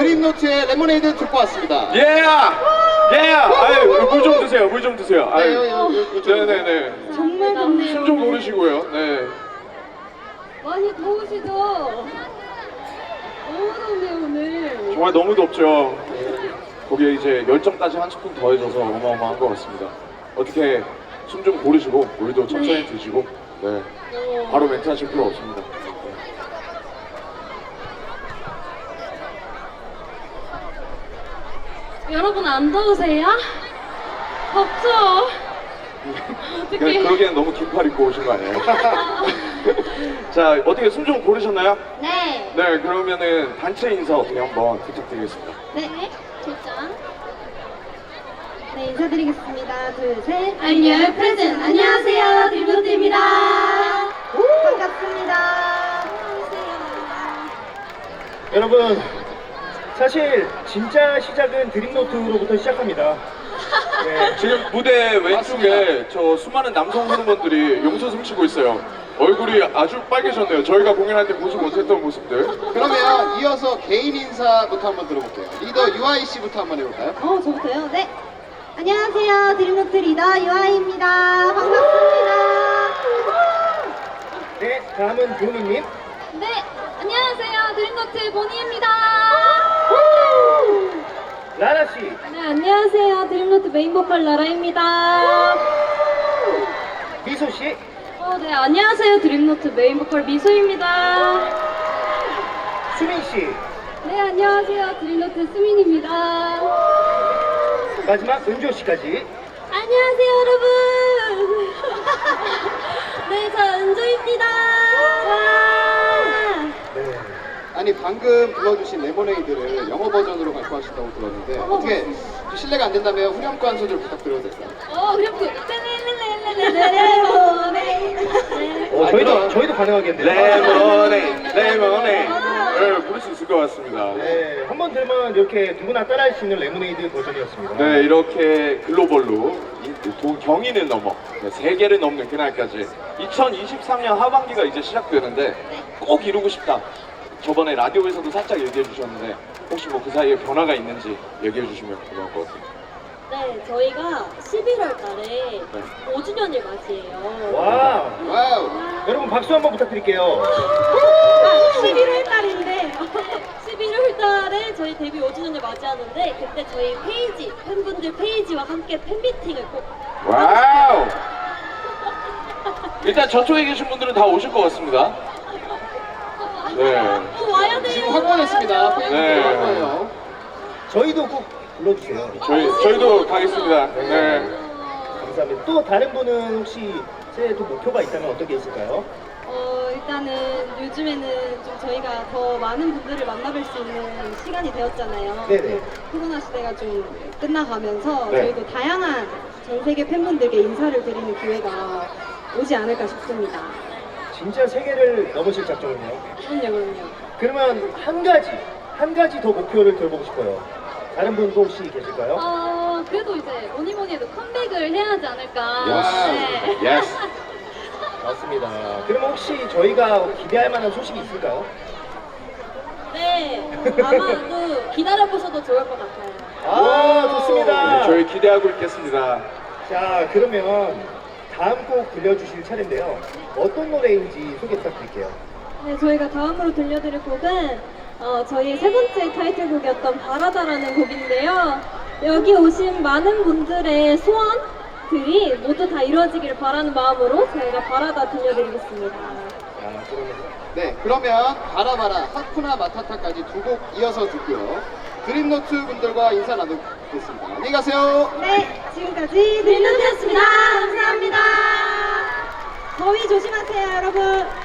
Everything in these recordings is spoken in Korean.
드림노트의 레모네이드 듣고 왔습니다. 예! 예! 아유, 물좀 드세요. 물 좀 드세요. 네, 아유. 네네네. 정말 덥네요. 숨 좀 고르시고요. 네. 많이 더우시죠? 너무 덥네요 오늘. 정말 너무 덥죠. 거기에 이제 열정까지 한 스푼 더해져서 어마어마한 것 같습니다. 어떻게 숨 좀 고르시고 물도 천천히 드시고 네. 바로 멘트 하실 필요 없습니다. 여러분 안 더우세요? 덥죠? 그, 그러기엔 너무 긴팔 입고 오신 거 아니에요? 자, 어떻게 숨 좀 고르셨나요? 네. 네, 그러면은 단체 인사 어떻게 한번 부탁드리겠습니다. 네. 출장. 네, 인사드리겠습니다. 둘, 셋. 안녕 프레젠. 안녕하세요 딜로트입니다. 반갑습니다. 여러분 사실 진짜 시작은 드림노트로부터 시작합니다. 네. 지금 무대 왼쪽에 저 수많은 남성 호르몬들이 용서숨 치고 있어요. 얼굴이 아주 빨개졌네요. 저희가 공연할 때 보지 못했던 모습들. 그러면 이어서 개인 인사부터 한번 들어볼게요. 리더 유아이 씨부터 한번 해볼까요? 어, 저부터요? 네. 안녕하세요. 드림노트 리더 유아입니다. 반갑습니다. 네, 다음은 보니님. 네. 안녕하세요 드림노트 보니입니다. 라라 씨. 네 안녕하세요 드림노트 메인 보컬 라라입니다. 미소 씨. 어, 네 안녕하세요 드림노트 메인 보컬 미소입니다. 수민 씨. 네 안녕하세요 드림노트 수민입니다. 마지막 은조 씨까지. 안녕하세요 여러분. 네 저 은조입니다. 네. 아니 방금 불러주신 레모네이드를 영어 버전으로 갖고 하신다고 들었는데 어떻게 좀 실례가 안 된다면 후렴구 한 소절 부탁드려도 될까요? 어, 그럼 그 랄랄랄랄랄라 저희도 가능하겠네요. 레모네, 레모네. 네, 부를 수 있을 것 같습니다. 네, 한 번 들으면 이렇게 누구나 따라할 수 있는 레모네이드 버전이었습니다. 네, 이렇게 글로벌로 이- 도- 경인을 넘어 네, 세계를 넘는 그날까지 2023년 하반기가 이제 시작되는데 꼭 이루고 싶다. 저번에 라디오에서도 살짝 얘기해 주셨는데 혹시 뭐 그 사이에 변화가 있는지 얘기해 주시면 고마울 것 같아요. 네, 저희가 11월 달에 네. 5주년을 맞이해요. 와, 와우. 여러분 박수 한번 부탁드릴게요. 11월 달인데 11월 달에 저희 데뷔 5주년을 맞이하는데 그때 저희 페이지, 팬분들 페이지와 함께 팬미팅을 꼭 와우! 일단 저쪽에 계신 분들은 다 오실 것 같습니다. 네. 또 와야 돼요. 지금 확보했습니다. 페이지 네. 확보예요. 저희도 꼭 불러주세요. 저희 저희도 가겠습니다. 네. 감사합니다. 또 다른 분은 혹시 새해 또 목표가 있다면 어떤 게 있을까요? 어, 일단은 요즘에는 좀 저희가 더 많은 분들을 만나뵐 수 있는 시간이 되었잖아요. 네네. 코로나 시대가 좀 끝나가면서 네. 저희도 다양한 전 세계 팬분들께 인사를 드리는 기회가 오지 않을까 싶습니다. 진짜 세계를 넘으실 작정이네요. 그럼요, 그럼요. 그러면 한 가지, 한 가지 더 목표를 들어보고 싶어요. 다른 분도 혹시 계실까요? 어, 그래도 이제 뭐니 뭐니 해도 컴백을 해야 하지 않을까. 예스. 네. 예스. 맞습니다. 그러면 혹시 저희가 기대할 만한 소식이 있을까요? 네, 아마도 기다려보셔도 좋을 것 같아요. 아, 좋습니다. 네, 저희 기대하고 있겠습니다. 자, 그러면 다음 곡 들려주실 차례인데요. 어떤 노래인지 소개 부탁드릴게요. 네, 저희가 다음으로 들려드릴 곡은 어, 저희의 세 번째 타이틀곡이었던 바라다라는 곡인데요. 여기 오신 많은 분들의 소원들이 모두 다 이루어지기를 바라는 마음으로 저희가 바라다 들려드리겠습니다. 자, 그러면 네, 그러면 바라바라 하쿠나 마타타까지 두 곡 이어서 듣고요. 드림노트 분들과 인사 나누 겠습니다. 안녕히 가세요. 네, 지금까지 드림노트였습니다. 감사합니다. 더위 조심하세요, 여러분.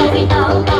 Oh, we all